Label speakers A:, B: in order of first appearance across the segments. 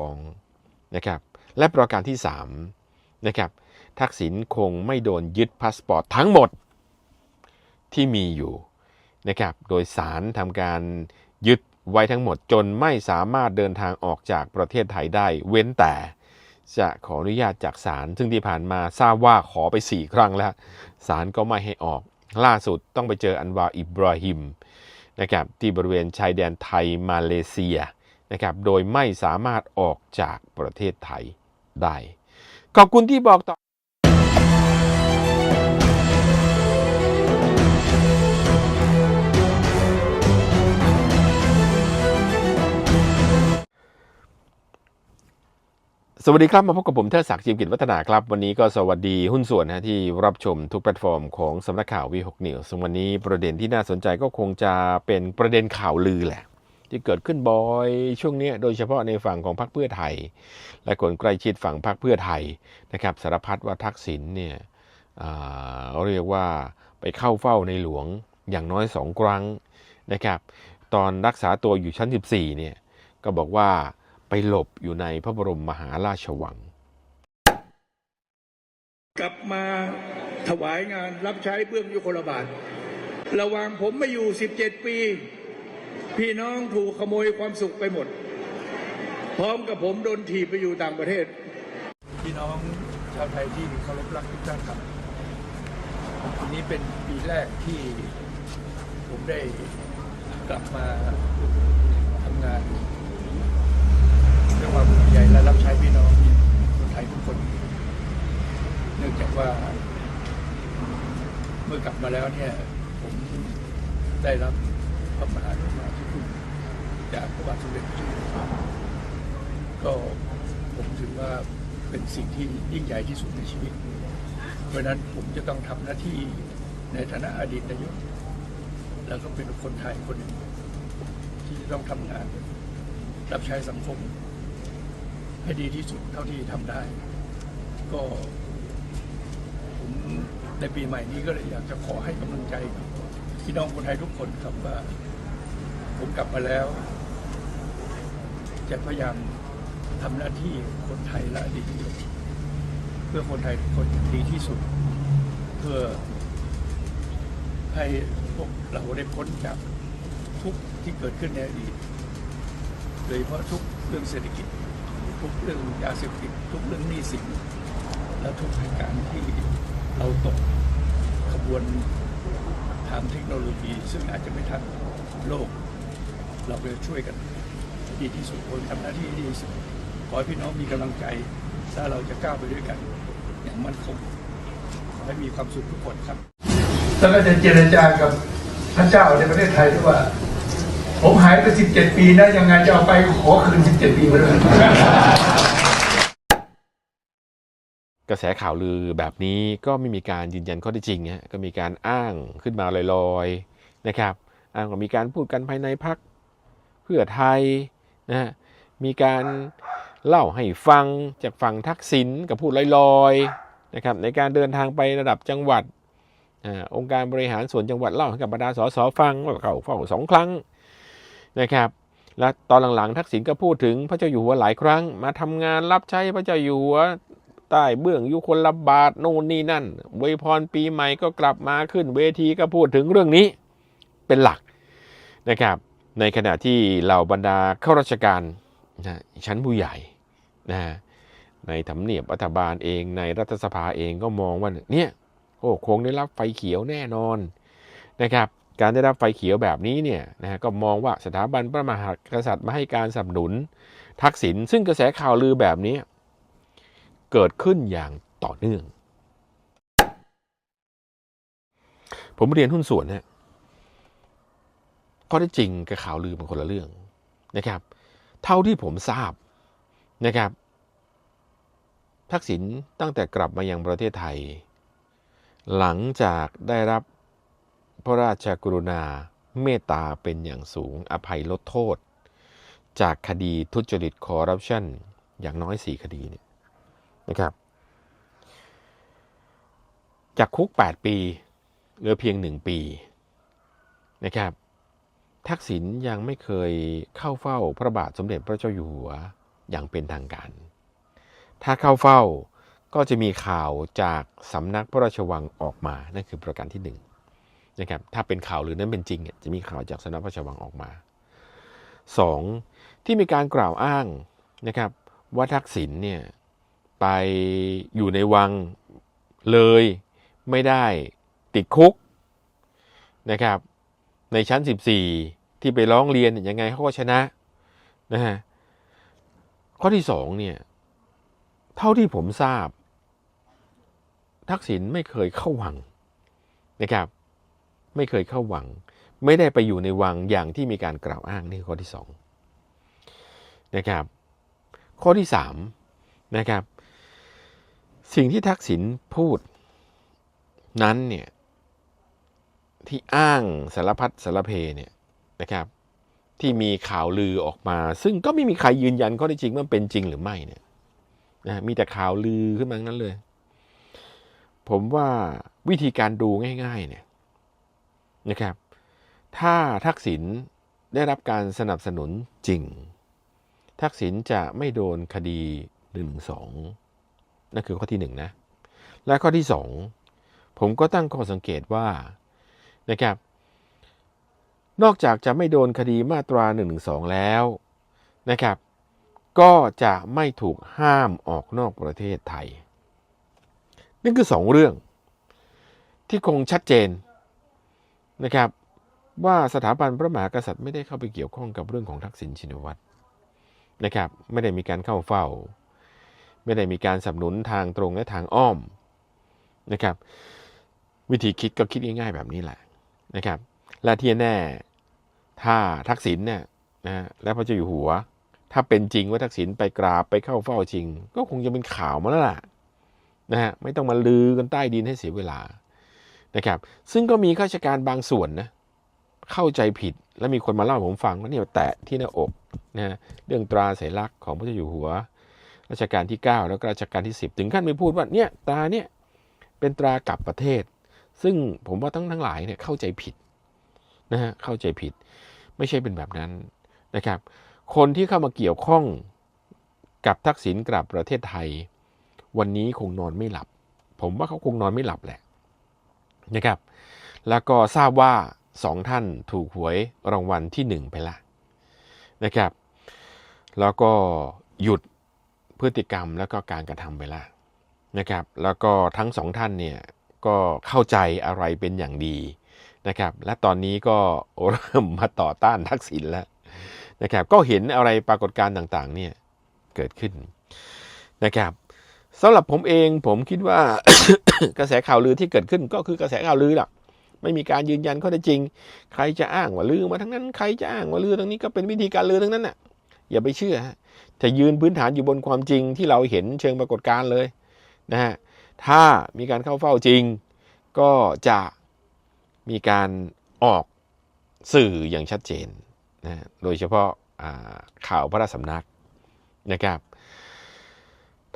A: ฟ้องนะครับและประการที่3นะครับทักษิณคงไม่โดนยึดพาสปอร์ตทั้งหมดที่มีอยู่นะครับโดยสารทำการยึดไว้ทั้งหมดจนไม่สามารถเดินทางออกจากประเทศไทยได้ เว้นแต่จะขออนุญาตจากศาลซึ่งที่ผ่านมาทราบว่าขอไป 4 ครั้งแล้วศาลก็ไม่ให้ออก ล่าสุดต้องไปเจออันวาอิบราฮิมนะครับที่บริเวณชายแดนไทยมาเลเซีย นะครับโดยไม่สามารถออกจากประเทศไทยได้ ขอบคุณที่บอกต่อสวัสดีครับ มาพบกับผมเทิดศักดิ์จิมกิจวัฒนาครับ วันนี้ก็สวัสดีหุ้นส่วนนะที่รับชมทุกแพลตฟอร์มของสำนักข่าววีหกนิวซึ่งวันนี้ประเด็นที่น่าสนใจก็คงจะเป็นประเด็นข่าวลือแหละ ที่เกิดขึ้นบ่อยช่วงนี้โดยเฉพาะในฝั่งของพรรคเพื่อไทย และคนใกล้ชิดฝั่งพรรคเพื่อไทยนะครับสารพัดว่าทักษิณเนี่ยอ่าเรียกว่าไปเข้าเฝ้าในหลวงอย่างน้อยสองครั้งนะครับตอนรักษาตัวอยู่ชั้น 14เนี่ยก็บอกว่าไปหลบอยู่ในพระบรมมหาราชวัง
B: กลับมาถวายงานรับใช้เบื้องยุคลบาท ระหว่างผมมาอยู่ 17 ปี พี่น้องถูกขโมยความสุขไปหมด พร้อมกับผมโดนถีบไปอยู่ต่างประเทศ พี่น้องชาวไทยที่เคารพรักทุกท่านครับปีนี้เป็นปีแรกที่ผมได้กลับมาทำงานด้วยความภูมิใจและรับใช้พี่น้องคนไทยทุกคน เนื่องจากว่า เมื่อกลับมาแล้วเนี่ย ผมได้รับ พระมหากรุณาธิคุณจากพระบาทสมเด็จพระเจ้าอยู่หัวก็ผมถือว่าเป็นสิ่งที่ยิ่งใหญ่ที่สุดในชีวิต เพราะนั้นผมจะต้องทำหน้าที่ในฐานะอดีตนายก แล้วก็เป็นคนไทยคนหนึ่งที่จะต้องทำงาน รับใช้สังคม ให้ดีที่สุดเท่าที่ทำได้ ก็ผมในปีใหม่นี้ก็เลยอยากจะขอให้กำลังใจพี่น้องคนไทยทุกคนครับว่า ผมกลับมาแล้ว จะพยายามทำหน้าที่คนไทยและดีที่สุดเพื่อคนไทยคนดีที่สุด เพื่อให้พวกเราได้พ้นจากทุกที่เกิดขึ้นในอดีตโดยเฉพาะทุกเรื่องเศรษฐกิจ ทุกเรื่องยาเสพติดทุกเรื่องหนี้สินและทุกเหตุการณ์ที่เราตกขบวนทางเทคโนโลยี ซึ่งอาจจะไม่ทันโลก เราไปช่วยกันดีที่สุดคนทำหน้าที่ให้ดีที่สุดขอให้พี่น้องมีกำลังใจ ถ้าเราจะก้าวไปด้วยกัน อย่างมั่นคงขอให้มีความสุขทุกคนครับ แล้วก็จะเจรจากับพระเจ้าในประเทศไทยด้วยว่า ผมหายไป 17 ปีนะยังไงจะเอาไปขอคืน 17 ปีมาด้วย
A: กระแสข่าวลือแบบนี้ก็ไม่มีการยืนยันข้อเท็จจริงฮะก็มีการอ้างขึ้นมาลอยๆนะครับ อ้างว่ามีการพูดกันภายในพักเพื่อไทยนะฮะมีการเล่าให้ฟังจากฝั่งทักษิณกับพูดลอยๆนะครับในการเดินทางไประดับจังหวัดอองค์การบริหารส่วนจังหวัดเล่าให้กับบรรดาสสฟังว่าเขาเฝ้าสองครั้งนะครับและตอนหลังๆ ทักษิณก็พูดถึงพระเจ้าอยู่หัวหลายครั้ง มาทำงานรับใช้พระเจ้าอยู่หัวใต้เบื้องยุคนละบาทโน่นนี่นั่นอวยพรปีใหม่ก็กลับมาขึ้นเวทีก็พูดถึงเรื่องนี้เป็นหลักนะครับ ในขณะที่เหล่าบรรดาข้าราชการนะชั้นผู้ใหญ่นะในทำเนียบรัฐบาลเองในรัฐสภาเองก็มองว่าเนี่ยโอ้คงได้รับไฟเขียวแน่นอนนะครับการได้รับไฟเขียวแบบนี้เนี่ยนะฮะก็มองว่าสถาบันพระมหากษัตริย์มาให้การสนับสนุนทักษิณซึ่งกระแสข่าวลือแบบนี้ เกิดขึ้นอย่างต่อเนื่อง ผมเรียนหุ้นส่วนนะ ข้อเท็จจริงกับข่าวลือเป็นคนละเรื่องนะครับ เท่าที่ผมทราบนะครับ ทักษิณตั้งแต่กลับมายังประเทศไทย หลังจากได้รับพระราชกรุณาเมตตาเป็นอย่างสูงอภัยลดโทษ จากคดีทุจริตคอร์รัปชันอย่างน้อย 4 คดีเนี่ยนะครับ จากคุก 8 ปีเหลือเพียง 1 ปีนะครับ ทักษิณยังไม่เคยเข้าเฝ้าพระบาทสมเด็จพระเจ้าอยู่หัวอย่างเป็นทางการ ถ้าเข้าเฝ้าก็จะมีข่าวจากสำนักพระราชวังออกมา นั่นคือประการที่หนึ่งนะครับถ้าเป็นข่าวหรือนั้นเป็นจริงจะมีข่าวจากสำนักพระราชวังออกมาสองที่มีการกล่าวอ้างนะครับว่าทักษิณเนี่ยไปอยู่ในวังเลยไม่ได้ติดคุกนะครับ ในชั้น 14 ที่ไปร้องเรียนยังไงเขาก็ชนะนะฮะข้อที่สองเนี่ย เท่าที่ผมทราบ ทักษิณไม่เคยเข้าวังนะครับ ไม่เคยเข้าวัง ไม่ได้ไปอยู่ในวังอย่างที่มีการกล่าวอ้างนี่คือข้อที่สองนะครับ ข้อที่สามนะครับ สิ่งที่ทักษิณพูดนั้นเนี่ย ที่อ้างสารพัดสารเพเนี่ยนะครับ ที่มีข่าวลือออกมา ซึ่งก็ไม่มีใครยืนยันข้อท็จจริงว่าเป็นจริงหรือไม่เนี่ยนะมีแต่ข่าวลือขึ้นมางนั้นเลย ผมว่าวิธีการดูง่ายๆเนี่ยนะครับ ถ้าทักษิณได้รับการสนับสนุนจริง ทักษิณจะไม่โดนคดี1นึนั่นคือข้อที่หนึ่งนะและข้อที่สองผมก็ตั้งข้อสังเกตว่า นะครับ นอกจากจะไม่โดนคดีมาตรา1นึแล้วนะครับ ก็จะไม่ถูกห้ามออกนอกประเทศไทย นี่คือสองเรื่อง ที่คงชัดเจนนะครับว่าสถาบันพระมหากษัตริย์ไม่ได้เข้าไปเกี่ยวข้องกับเรื่องของทักษิณชินวัตรนะครับ ไม่ได้มีการเข้าเฝ้า ไม่ได้มีการสนับสนุนทางตรงและทางอ้อมนะครับ วิธีคิดก็คิดง่ายๆแบบนี้แหละ นะครับ และที่แน่ถ้าทักษิณเนี่ยนะและพระเจ้าอยู่หัว ถ้าเป็นจริงว่าทักษิณไปกราบไปเข้าเฝ้าจริง ก็คงจะเป็นข่าวมาแล้วล่ะนะฮะไม่ต้องมาลือกันใต้ดินให้เสียเวลานะครับ ซึ่งก็มีข้าราชการบางส่วนนะเข้าใจผิดและมีคนมาเล่าให้ผมฟังว่าเนี่ยแตะที่หน้าอกนะฮะเรื่องตราสัญลักษณ์ของพระเจ้าอยู่หัวรัชกาลที่ 9 แล้วก็รัชกาลที่ 10 ถึงขั้นไปพูดว่าเนี่ยตราเนี่ยเป็นตรากลับประเทศ ซึ่งผมว่าทั้งทั้งหลายเนี่ยเข้าใจผิดนะฮะเข้าใจผิด ไม่ใช่เป็นแบบนั้นนะครับ คนที่เข้ามาเกี่ยวข้องกับทักษิณกลับประเทศไทย วันนี้คงนอนไม่หลับ ผมว่าเขาคงนอนไม่หลับแหละนะครับ แล้วก็ทราบว่าสองท่านถูกหวยรางวัลที่หนึ่งไปละนะครับ แล้วก็หยุดพฤติกรรมแล้วก็การกระทำไปละนะครับ แล้วก็ทั้งสองท่านเนี่ย ก็เข้าใจอะไรเป็นอย่างดีนะครับ และตอนนี้ก็เริ่มมาต่อต้านทักษิณแล้วนะครับ ก็เห็นอะไรปรากฏการณ์ต่างๆ เนี่ยเกิดขึ้นนะครับสำหรับผมเองผมคิดว่ากระแสข่าวลือที่เกิดขึ้นก็คือกระแสข่าวลือแหละไม่มีการยืนยันข้อเท็จจริง ใครจะอ้างว่าลือมาทั้งนั้น ใครจะอ้างว่าลือทั้งนี้ก็เป็นวิธีการลือทั้งนั้นน่ะอย่าไปเชื่อฮะจะยืนพื้นฐานอยู่บนความจริงที่เราเห็นเชิงปรากฏการณ์เลยนะฮะ ถ้ามีการเข้าเฝ้าจริง ก็จะมีการออกสื่ออย่างชัดเจนนะโดยเฉพาะาข่าวพระราชสำนักนะครับ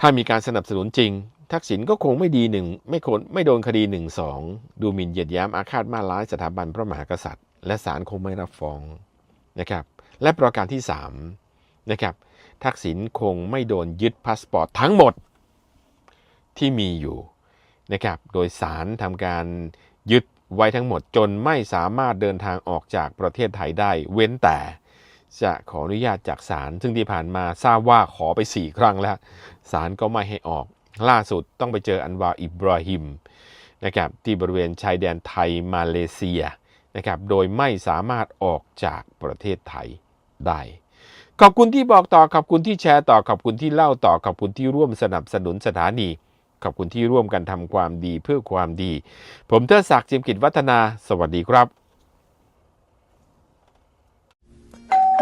A: ถ้ามีการสนับสนุนจริง ทักษิณก็คงไม่ดีหนึ่งไม่คนไม่โดนคดีหนึ่งสองดูหมิ่นเหยียดยามอาฆาตมาร้ายสถาบันพระมหากษัตริย์ และศาลคงไม่รับฟ้องนะครับ และประการที่สามนะครับทักษิณคงไม่โดนยึดพาสปอร์ตทั้งหมด ที่มีอยู่นะครับ โดยศาลทำการยึดไว้ทั้งหมดจนไม่สามารถเดินทางออกจากประเทศไทยได้ เว้นแต่จะขออนุญาตจากศาลซึ่งที่ผ่านมาทราบว่าขอไปสี่ครั้งแล้วศาลก็ไม่ให้ออก ล่าสุดต้องไปเจออันวาอิบราฮิมนะครับที่บริเวณชายแดนไทยมาเลเซียนะครับโดยไม่สามารถออกจากประเทศไทยได้ขอบคุณที่บอกต่อขอบคุณที่แชร์ต่อขอบคุณที่เล่าต่อขอบคุณที่ร่วมสนับสนุนสถานี ขอบคุณที่ร่วมกันทำความดีเพื่อความดี ผมเทดศักดิ์จิมกิจวัฒนา สวัสดีครับ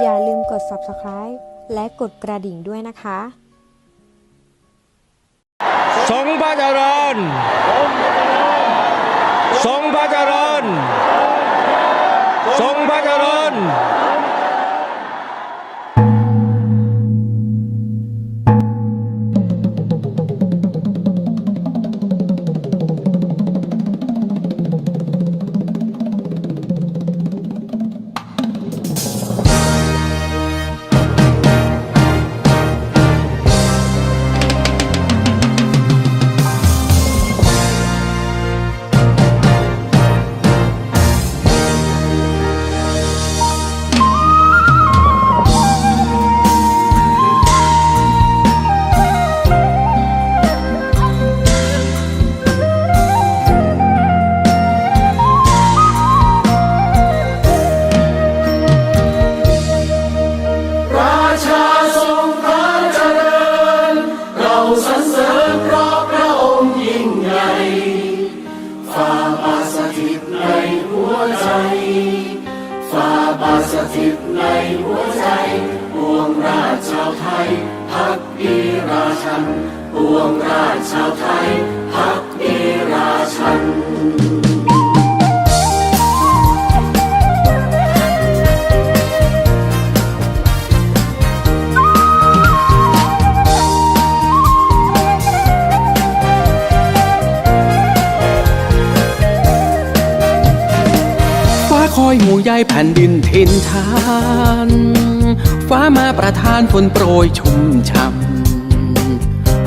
C: อย่าลืมกด subscribe และกดกระดิ่งด้วยนะคะ
D: ทรงพระเจริญ ทรงพระเจริญ ทรงพระเจริญ
E: ราชันปวงราชชาวไทยพักดีราชันคอยหมู่ใยแผ่นดินทินทาน ฟ้ามาประทานฝนโปรยชุ่มฉ่ำ